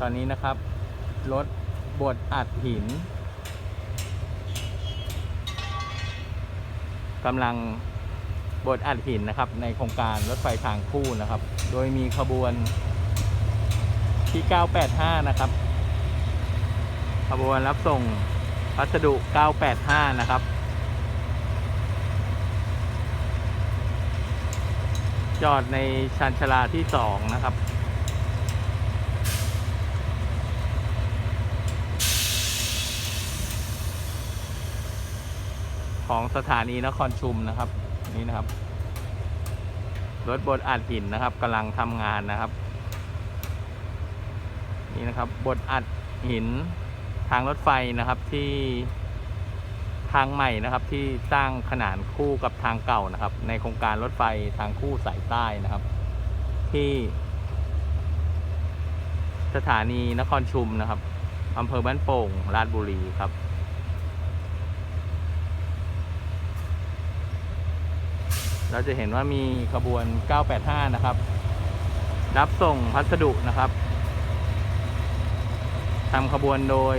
ตอนนี้นะครับ รถบดอัดหินกำลังบดอัดหินนะครับ ในโครงการรถไฟทางคู่นะครับ โดยมีขบวนที่ 985 นะครับ ขบวนรับส่งพัสดุ 985 นะครับ จอดในชันชาลาที่ 2 นะครับ ของสถานีนครชุมนะครับ นี่นะครับ รถบดอัดหินนะครับกำลังทำงานนะครับ นี่นะครับบดอัดหินทางรถไฟนะครับที่ทางใหม่นะครับที่สร้างขนานคู่กับทางเก่านะครับ ในโครงการรถไฟทางคู่สายใต้นะครับ ที่สถานีนครชุมนะครับอำเภอบ้านโป่งราชบุรีครับ เราจะเห็นว่ามีขบวน 985 นะครับ รับส่งพัสดุนะครับทำขบวนโดย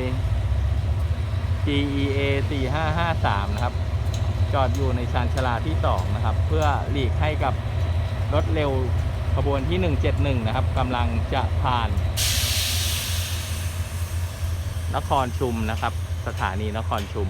GEA 4553 นะครับ จอดอยู่ในชานชาลาที่ 2 นะครับ เพื่อหลีกให้กับรถเร็วขบวนที่ 171 นะครับกำลังจะผ่าน นครชุมนะครับ สถานีนครชุม